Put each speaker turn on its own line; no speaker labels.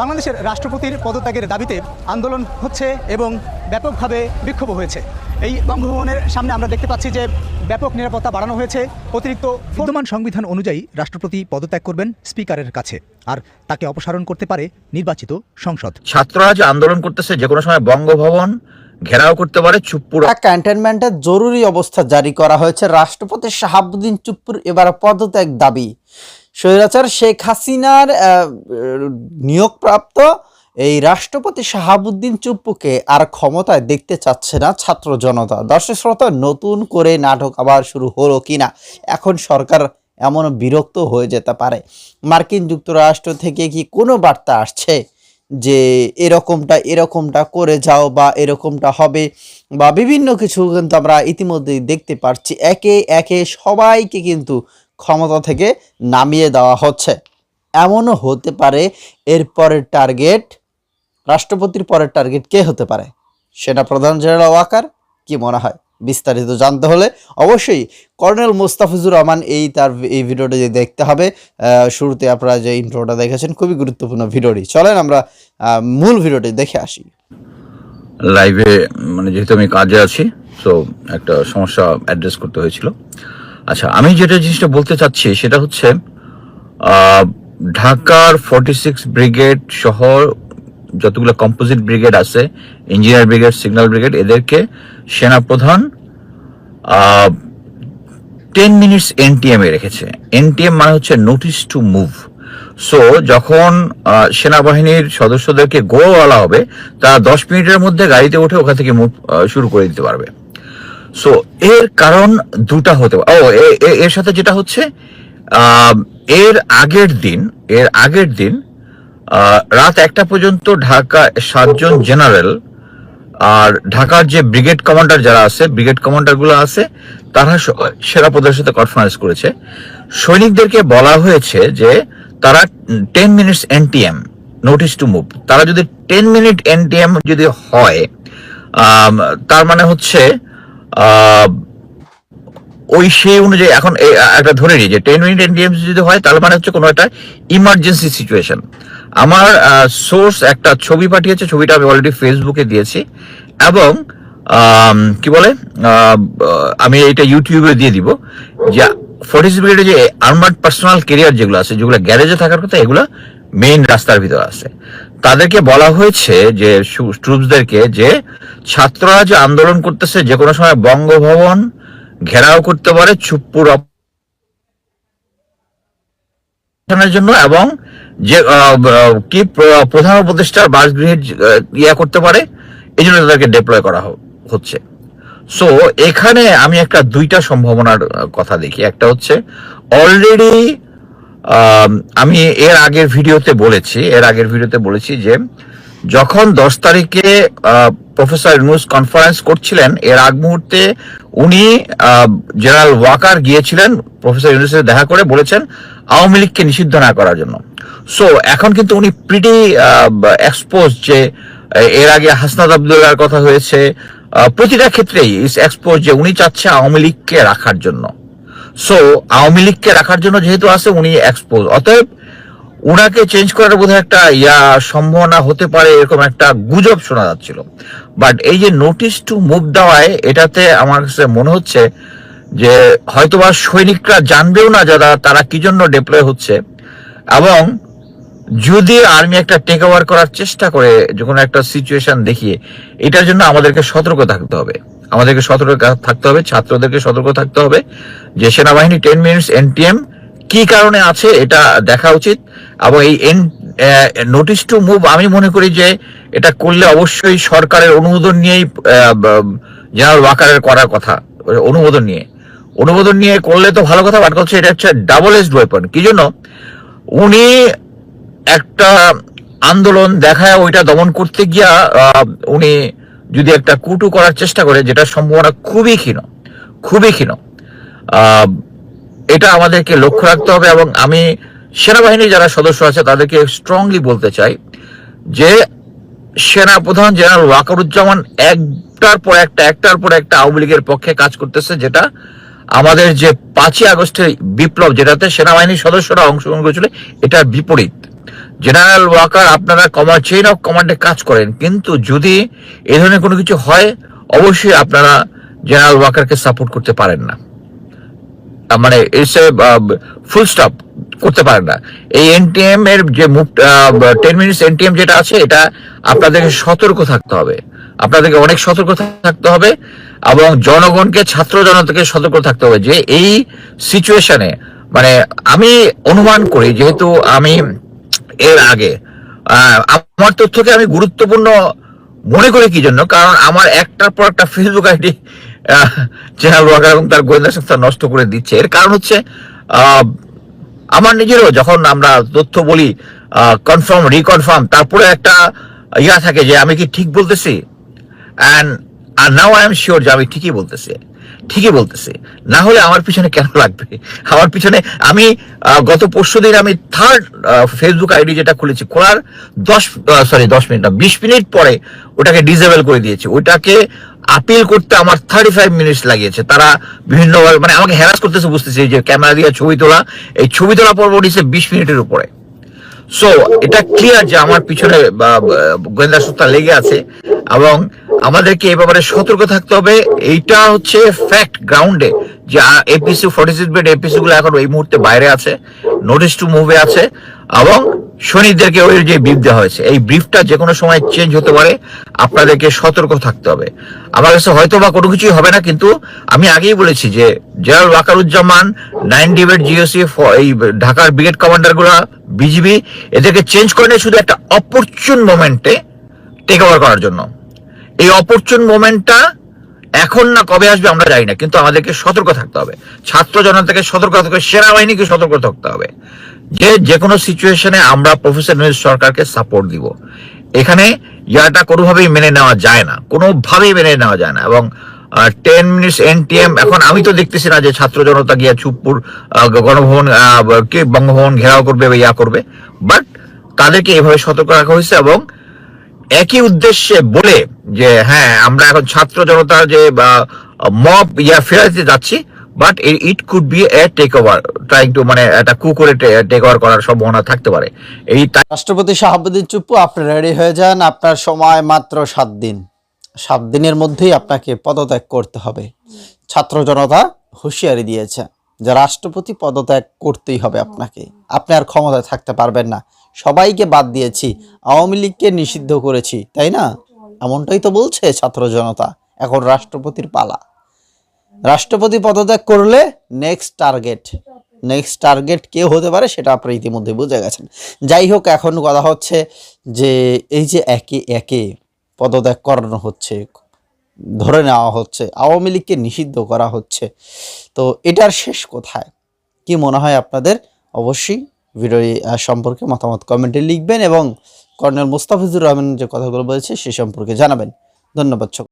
বাংলাদেশের রাষ্ট্রপতির পদত্যাগের দাবিতে আন্দোলন হচ্ছে এবং ব্যাপকভাবে বিক্ষোভ হয়েছে। এই বঙ্গভবনের সামনে আমরা দেখতে পাচ্ছি যে ব্যাপক নিরাপত্তা বাড়ানো হয়েছে অতিরিক্ত বিদ্যমান সংবিধান অনুযায়ী রাষ্ট্রপতি পদত্যাগ করবেন স্পিকারের কাছে আর তাকে অপসারণ করতে পারে নির্বাচিত সংসদ।
ছাত্ররা যে আন্দোলন করতেছে যে কোনো সময় বঙ্গভবন ঘেরাও করতে পারে চুপ্পুর
ক্যান্টনমেন্টে জরুরি অবস্থা জারি করা হয়েছে। রাষ্ট্রপতি শাহাবুদ্দিন চুপ্পুর এবার পদত্যাগ দাবি। স্বৈরাচার শেখ হাসিনার নিয়োগপ্রাপ্ত এই রাষ্ট্রপতি শাহাবুদ্দিন চুপ্পুকে আর ক্ষমতায় দেখতে চাচ্ছে না ছাত্র জনতা। দর্শক শ্রোতা, নতুন করে নাটক আবার শুরু হলো কিনা? এখন সরকার এমন বিরক্ত হয়ে যেতে পারে। মার্কিন যুক্তরাষ্ট্র থেকে কি কোনো বার্তা আসছে যে এরকমটা এরকমটা করে যাও বা এরকমটা হবে বা বিভিন্ন কিছু কিন্তু আমরা ইতিমধ্যেই দেখতে পারছি। একে একে সবাইকে কিন্তু ক্ষমতা থেকে নামিয়ে দেওয়া হচ্ছে। এমনও হতে পারে এর পরের টার্গেট রাষ্ট্রপতির পরের টার্গেট কে হতে পারে? সেনা প্রধান জেনারেল ওয়াকার, কি মনে হয়? বিস্তারিত জানতে হলে অবশ্যই কর্নেল মোস্তাফিজুর রহমান এই তার এই ভিডিওটা যে দেখতে হবে শুরুতে আপনারা যে ইন্ট্রোটা দেখেছেন, খুবই গুরুত্বপূর্ণ ভিডিওটি। চলেন আমরা মূল ভিডিওটি দেখে আসি।
লাইভে মানে যেহেতু আমি কাজে আছি তো একটা সমস্যা অ্যাড্রেস করতে হয়েছিল। আচ্ছা আমি যেটা জিনিসটা বলতে চাচ্ছি সেটা হচ্ছে ঢাকার ফর্টি সিক্স ব্রিগেড সহ যতগুলো কম্পোজিট ব্রিগেড আছে ইঞ্জিনিয়ার ব্রিগেড সিগন্যাল ব্রিগেড এদেরকে সেনাপ্রধান টেন মিনিটস এনটিএম এ রেখেছে। এনটিএম মানে হচ্ছে নোটিস টু মুভ সো যখন সেনাবাহিনীর সদস্যদেরকে গো বলা হবে, তারা দশ মিনিটের মধ্যে গাড়িতে উঠে ওখান থেকে মুভ শুরু করে দিতে পারবে। সো এর কারণ দুটা হতে ও এ- এর সাথে যেটা হচ্ছে এর আগের দিন, এর আগের দিন রাত একটা পর্যন্ত ঢাকা সাতজন জেনারেল আর ঢাকার যে ব্রিগেড কমান্ডার যারা আছে, ব্রিগেড কমান্ডারগুলো আছে, তারা স- সেনাপতির সাথে কনফারেন্স করেছে। সৈনিকদেরকে বলা হয়েছে যে, তারা ten minutes NTM notice to move তারা যদি টেন মিনিট এনটিএম যদি হয় তার মানে হচ্ছে ওই সেই অনুযায়ী এখন একটা ধরে নিই যে টেন মিনিট এনডিএম যদি হয়, তাহলে মানে হচ্ছে কোনো একটা ইমার্জেন্সি সিচুয়েশন আমার সোর্স একটা ছবি পাঠিয়েছে, ছবিটা আমি অলরেডি ফেসবুকে দিয়েছি, এবং কি বলে আমি এটা ইউটিউবে দিয়ে দিব, যে ফোর্টিস ব্রিগেডে যে আর্মার্ড পার্সোনাল কেরিয়ার যেগুলো আছে, যেগুলো গ্যারেজে থাকার কথা, এগুলো মেইন রাস্তার ভিতরে আছে। তাদেরকে বলা হয়েছে যে ট্রুপসদেরকে যে ছাত্ররা যে আন্দোলন করতেছে, যে কোনো সময় বঙ্গভবন ঘেরাও করতে পারে চুপ্পুর জন্য এবং যে কি প্রধান উপদেষ্টার বাসগৃহের ইয়া করতে পারে, এই জন্য তাদেরকে ডিপ্লয় করা হচ্ছে। সো এখানে আমি একটা দুইটা সম্ভাবনার কথা দেখি। একটা হচ্ছে অলরেডি আমি এর আগের ভিডিওতে বলেছি, এর আগের ভিডিওতে বলেছি যে যখন দশ তারিখে প্রফেসর ইউনুস কনফারেন্স করছিলেন, এর আগ মুহূর্তে উনি জেনারেল ওয়াকার গিয়েছিলেন, প্রফেসর ইউনুসের দেখা করে বলেছেন আওয়ামী লীগকে নিষিদ্ধ না করার জন্য। সো এখন কিন্তু উনি প্রিটি এক্সপোজ যে এর আগে হাসনাদ আবদুল্লার কথা হয়েছে প্রতিটা ক্ষেত্রেই এক্সপোজ যে উনি চাচ্ছে আওয়ামী লীগকে রাখার জন্য। সো আওয়ামী লীগকে রাখার জন্য যেহেতু আছে, উনি এক্সপোজ অতএব, উনাকে চেঞ্জ করার বোধহয় একটা, ইয়া, সম্ভাবনা হতে পারে, এরকম একটা গুজব শোনা যাচ্ছিল। বাট এই যে নোটিশ টু মুভ দেওয়ায়, এটাতে আমার কাছে মনে হচ্ছে যে, হয়তোবা সৈনিকরা জানবেও না যারা, তারা কি জন্য ডিপ্লয় হচ্ছে। এবং যদি আর্মি একটা টেক ওভার করার চেষ্টা করে, যখন একটা সিচুয়েশন দেখিয়ে, এটার জন্য আমাদেরকে সতর্ক থাকতে হবে। আমাদেরকে সতর্ক থাকতে হবে, ছাত্রদেরকে সতর্ক থাকতে হবে যে সেনাবাহিনী টেন মিনিটস এনটিএম কি কারণে আছে এটা দেখা উচিত। এবং এই এন নোটিশ টু মুভ আমি মনে করি যে এটা করলে অবশ্যই সরকারের অনুমোদন নিয়েই জেনারেল ওয়াকারের করার কথা, অনুমোদন নিয়ে। অনুমোদন নিয়ে করলে তো ভালো কথা বাট হচ্ছে এটা হচ্ছে ডাবল এজড ওয়েপন কি জন্য? উনি একটা আন্দোলন দেখায় ওইটা দমন করতে গিয়া উনি যদি একটা কুটু করার চেষ্টা করে, যেটা সম্ভাবনা খুবই ক্ষীণ খুবই ক্ষীণ এটা আমাদেরকে লক্ষ্য রাখতে হবে এবং আমি সেনাবাহিনীর যারা সদস্য আছে তাদেরকে স্ট্রংলি বলতে চাই যে, সেনা প্রধান জেনারেল ওয়াকারুজ্জামান একটার পর একটা, একটার পর একটা আওয়ামী লীগের পক্ষে কাজ করতেছে, যেটা আমাদের যে পাঁচই আগস্টের বিপ্লব, যেটাতে সেনাবাহিনীর সদস্যরা অংশগ্রহণ করেছিল, এটার বিপরীত। জেনারেল ওয়াকার আপনারা কমান্ড চেইন অফ কমান্ডে কাজ করেন। কিন্তু যদি এ ধরনের কোনো কিছু হয়, অবশ্যই আপনারা জেনারেল ওয়াকারকে সাপোর্ট করতে পারেন না। মানে ফুল স্টপ করতে পারেন না। এই এনটিএম এর যে টেন মিনিটস এনটিএম যেটা আছে, এটা আপনাদেরকে সতর্ক থাকতে হবে। আপনাদেরকে অনেক সতর্ক থাকতে হবে এবং জনগণকে, ছাত্র জনতাকে সতর্ক থাকতে হবে যে এই সিচুয়েশনে মানে আমি অনুমান করি, যেহেতু আমি এর আগে। আমার তথ্যকে আমি গুরুত্বপূর্ণ মনে করি কি জন্য? কারণ আমার একটার পর একটা ফেসবুক আইডি জেনারেল ওয়াকার এবং তার গোয়েন্দা সংস্থা নষ্ট করে দিচ্ছে। এর কারণ হচ্ছে আমার নিজেরও যখন আমরা তথ্য বলি কনফার্ম রিকনফার্ম তারপরে একটা ইয়া থাকে যে আমি কি ঠিক বলতেছি? অ্যান্ড আর নাও আই এম শিওর যে আমি ঠিকই বলতেছি। ঠিকই বলতেছি। না হলে আমার পিছনে কেন লাগবে? আমার পিছনে আমি গত পরশু দিন আমি থার্ড ফেসবুক আইডি যেটা খুলেছি, খোলার দশ সরি দশ মিনিট না, বিশ মিনিট পরে ওটাকে ডিজেবল করে দিয়েছে। ওটাকে আপিল করতে আমার থার্টি ফাইভ মিনিটস লাগিয়েছে। তারা বিভিন্ন মানে আমাকে হ্যারাস করতেছে, বুঝতেছি যে ক্যামেরা দিয়ে ছবি তোলা। এই ছবি তোলা পর্ব উঠেছে বিশ মিনিটের উপরে। সো এটা ক্লিয়ার যে আমার পিছনে গোয়েন্দা সংস্থা লেগে আছে এবং আমাদেরকে এই ব্যাপারে সতর্ক থাকতে হবে। এইটা হচ্ছে ফ্যাক্ট গ্রাউন্ডে যে APC forty six bed APC গুলো এখন এই মুহূর্তে বাইরে আছে নোটিস টু মুভে আছে, এবং শনিদেরকে ওই যে ব্রিফ দেওয়া হয়েছে। এই ব্রিফটা যে কোনো সময় চেঞ্জ হতে পারে, আপনাদেরকে সতর্ক থাকতে হবে। আমার কাছে হয়তো বা কোনো কিছুই হবে না, কিন্তু আমি আগেই বলেছি যে, জেনারেল ওয়াকারুজ্জামান নাইন ডিবেট জিওসি এই ঢাকার ব্রিগেড কমান্ডারগুলা বিজিবি এদেরকে চেঞ্জ করে শুধু একটা অপরচুন মোমেন্টে টেক ওভার করার জন্য। এই অপরচুন মোমেন্টটা এখন না কবে আসবে আমরা জানি না, কিন্তু আমাদেরকে সতর্ক থাকতে হবে। ছাত্র জনতাকে সতর্ক থাকতে হবে, সেনাবাহিনীকে সতর্ক থাকতে হবে। যে যে কোনো সিচুয়েশনে আমরা প্রফেসর সরকারকে সাপোর্ট দিব। এখানে ইয়াটা কোনোভাবেই মেনে নেওয়া যায় না, কোনোভাবেই মেনে নেওয়া যায় না। এবং টেন মিনিটস এনটিএম এখন আমি তো দেখতেছি না যে ছাত্র জনতা গিয়া চুপপুর গণভবন কে বঙ্গভবন ঘেরাও করবে বা ইয়া করবে। বাট তাদেরকে এভাবে সতর্ক রাখা হয়েছে এবং একই উদ্দেশ্যে বলে যে হ্যাঁ আমরা এখন ছাত্র জনতার যে মব ইয়া ফেরাতে যাচ্ছি but it could be a take over trying to মানে একটা কু করে টেক ওভার করার সম্ভাবনা থাকতে পারে। এই
রাষ্ট্রপতি শাহাবুদ্দিন চুপ্পু, আপনি রেডি হয়ে যান, আপনার সময় মাত্র সাত দিন। সাত দিনের মধ্যেই আপনাকে পদত্যাগ করতে হবে। ছাত্র জনতা হুঁশিয়ারি দিয়েছে যে, রাষ্ট্রপতি পদত্যাগ করতেই হবে আপনাকে। আপনি আর ক্ষমতায় থাকতে পারবেন না। সবাইকে বাদ দিয়েছি। আওয়ামী লীগকে নিষিদ্ধ করেছি, তাই না? এমনটাই তো বলছে ছাত্র জনতা, এখন রাষ্ট্রপতির পালা। রাষ্ট্রপতি পদত্যাগ করলে নেক্সট টার্গেট নেক্সট টার্গেট কে হতে পারে সেটা আপনারা ইতিমধ্যে বুঝে গেছেন। যাই হোক, এখন কথা হচ্ছে যে এই যে একে একে পদত্যাগ করানো হচ্ছে, ধরে নেওয়া হচ্ছে, আওয়ামী লীগকে নিষিদ্ধ করা হচ্ছে, তো এটার শেষ কোথায়? কি মনে হয় আপনাদের? অবশ্যই ভিডিও সম্পর্কে মতামত কমেন্টে লিখবেন এবং কর্নেল মুস্তাফিজুর রহমান যে কথাগুলো বলেছে সে সম্পর্কে জানাবেন ধন্যবাদ।